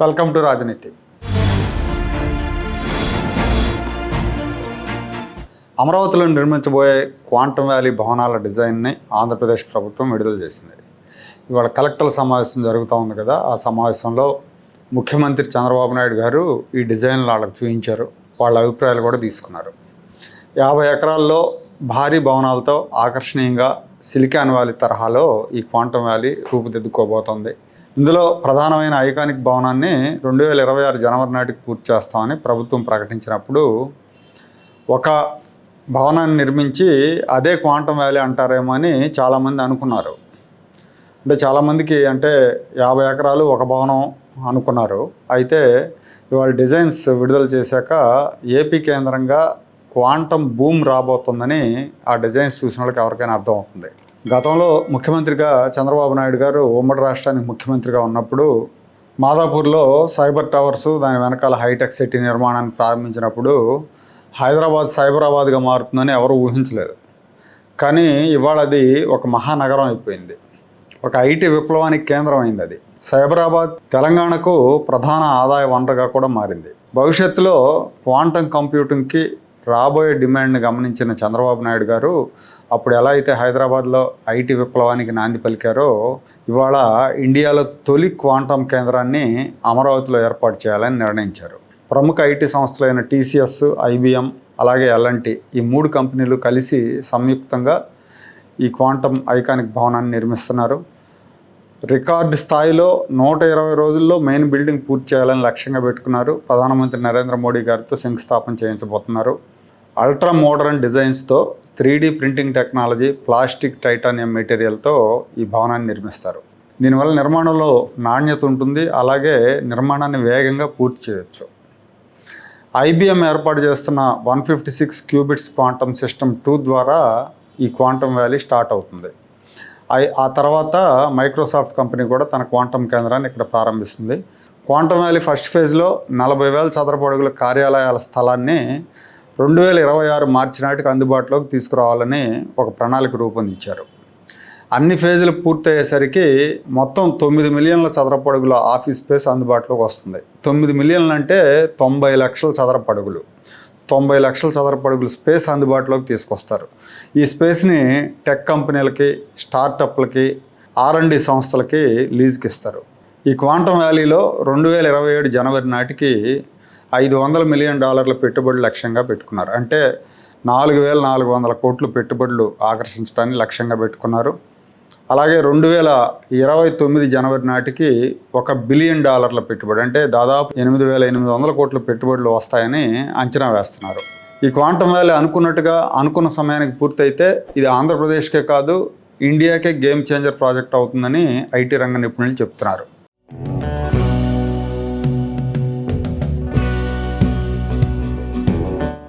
Welcome to రాజనీతి. అమరావతిలో నిర్మించబోయే quantum valley భవనాల డిజైన్ని ఆంధ్రప్రదేశ్ ప్రభుత్వం విడుదల చేసింది. ఇవాళ కలెక్టర్ల సమావేశం జరుగుతూ ఉంది కదా ఆ సమావేశంలో ముఖ్యమంత్రి చంద్రబాబు నాయుడు గారు ఈ డిజైన్లు వాళ్ళకి చూపించారు వాళ్ళ అభిప్రాయాలు కూడా తీసుకున్నారు. యాభై ఎకరాల్లో భారీ భవనాలతో ఆకర్షణీయంగా సిలికాన్ వ్యాలీ తరహాలో ఈ క్వాంటమ్ వ్యాలీ రూపుదిద్దుకోబోతోంది. ఇందులో ప్రధానమైన ఐకానిక్ భవనాన్ని రెండు వేల ఇరవై ఆరు జనవరి నాటికి పూర్తి చేస్తామని ప్రభుత్వం ప్రకటించినప్పుడు ఒక భవనాన్ని నిర్మించి అదే క్వాంటమ్ వ్యాలీ అంటారేమో అని చాలామంది అనుకున్నారు. అంటే చాలామందికి అంటే యాభై ఎకరాలు ఒక భవనం అనుకున్నారు. అయితే ఇవాళ డిజైన్స్ విడుదల చేశాక ఏపీ కేంద్రంగా క్వాంటమ్ బూమ్ రాబోతుందని ఆ డిజైన్స్ చూసిన వాళ్ళకి ఎవరికైనా అర్థమవుతుంది. గతంలో ముఖ్యమంత్రిగా చంద్రబాబు నాయుడు గారు ఉమ్మడి రాష్ట్రానికి ముఖ్యమంత్రిగా ఉన్నప్పుడు మాదాపూర్లో సైబర్ టవర్స్ దాని వెనకాల హైటెక్ సిటీ నిర్మాణాన్ని ప్రారంభించినప్పుడు హైదరాబాద్ సైబరాబాద్గా మారుతుందని ఎవరు ఊహించలేదు. కానీ ఇవాళ అది ఒక మహానగరం అయిపోయింది. ఒక ఐటీ విప్లవానికి కేంద్రం అయింది అది. సైబరాబాద్ తెలంగాణకు ప్రధాన ఆదాయ వనరుగా కూడా మారింది. భవిష్యత్తులో క్వాంటమ్ కంప్యూటింగ్కి రాబోయే డిమాండ్ని గమనించిన చంద్రబాబు నాయుడు గారు అప్పుడు ఎలా అయితే హైదరాబాద్లో ఐటీ విప్లవానికి నాంది పలికారో ఇవాళ ఇండియాలో తొలి క్వాంటమ్ కేంద్రాన్ని అమరావతిలో ఏర్పాటు చేయాలని నిర్ణయించారు. ప్రముఖ ఐటీ సంస్థలైన టీసీఎస్ ఐబిఎం అలాగే ఎల్ఎన్టీ ఈ మూడు కంపెనీలు కలిసి సంయుక్తంగా ఈ క్వాంటమ్ ఐకానిక్ భవనాన్ని నిర్మిస్తున్నారు. రికార్డు స్థాయిలో నూట ఇరవై రోజుల్లో మెయిన్ బిల్డింగ్ పూర్తి చేయాలని లక్ష్యంగా పెట్టుకున్నారు. ప్రధానమంత్రి నరేంద్ర మోడీ గారితో శంకుస్థాపన చేయించబోతున్నారు. Ultra modern డిజైన్స్తో three printing technology plastic titanium మెటీరియల్తో ఈ భవనాన్ని నిర్మిస్తారు. దీనివల్ల నిర్మాణంలో నాణ్యత ఉంటుంది అలాగే నిర్మాణాన్ని వేగంగా పూర్తి చేయొచ్చు. ఐబిఎం ఏర్పాటు చేస్తున్న one fifty six qubits quantum system two ద్వారా ఈ క్వాంటమ్ వ్యాలీ స్టార్ట్ అవుతుంది. ఆ తర్వాత మైక్రోసాఫ్ట్ కంపెనీ కూడా తన క్వాంటమ్ కేంద్రాన్ని ఇక్కడ ప్రారంభిస్తుంది. క్వాంటమ్ వ్యాలీ ఫస్ట్ ఫేజ్లో నలభై వేల చదరపు అడుగుల కార్యాలయాల స్థలాన్ని రెండు వేల ఇరవై ఆరు మార్చి నాటికి అందుబాటులోకి తీసుకురావాలని ఒక ప్రణాళిక రూపొందించారు. అన్ని ఫేజులు పూర్తయ్యేసరికి మొత్తం తొమ్మిది మిలియన్ల చదరపడుగుల ఆఫీస్ స్పేస్ అందుబాటులోకి వస్తుంది. తొమ్మిది మిలియన్లు అంటే తొంభై లక్షల చదరపడుగులు. తొంభై లక్షల చదరపడుగుల స్పేస్ అందుబాటులోకి తీసుకొస్తారు. ఈ స్పేస్ని టెక్ కంపెనీలకి స్టార్టప్లకి ఆర్ఎండి సంస్థలకి లీజుకి ఇస్తారు ఈ క్వాంటమ్ వ్యాలీలో రెండు వేల ఇరవై ఏడు జనవరి నాటికి ఐదు వందల మిలియన్ డాలర్ల పెట్టుబడులు లక్ష్యంగా పెట్టుకున్నారు. అంటే నాలుగు వేల నాలుగు వందల కోట్లు పెట్టుబడులు ఆకర్షించడాన్ని లక్ష్యంగా పెట్టుకున్నారు. అలాగే రెండు వేల ఇరవై తొమ్మిది జనవరి నాటికి ఒక బిలియన్ డాలర్ల పెట్టుబడి అంటే దాదాపు ఎనిమిది వేల ఎనిమిది వందల కోట్ల పెట్టుబడులు వస్తాయని అంచనా వేస్తున్నారు. ఈ క్వాంటమ్ వ్యాలీ అనుకున్నట్టుగా అనుకున్న సమయానికి పూర్తయితే ఇది ఆంధ్రప్రదేశ్కే కాదు ఇండియాకే గేమ్ చేంజర్ ప్రాజెక్ట్ అవుతుందని ఐటీ రంగ నిపుణులు చెప్తున్నారు.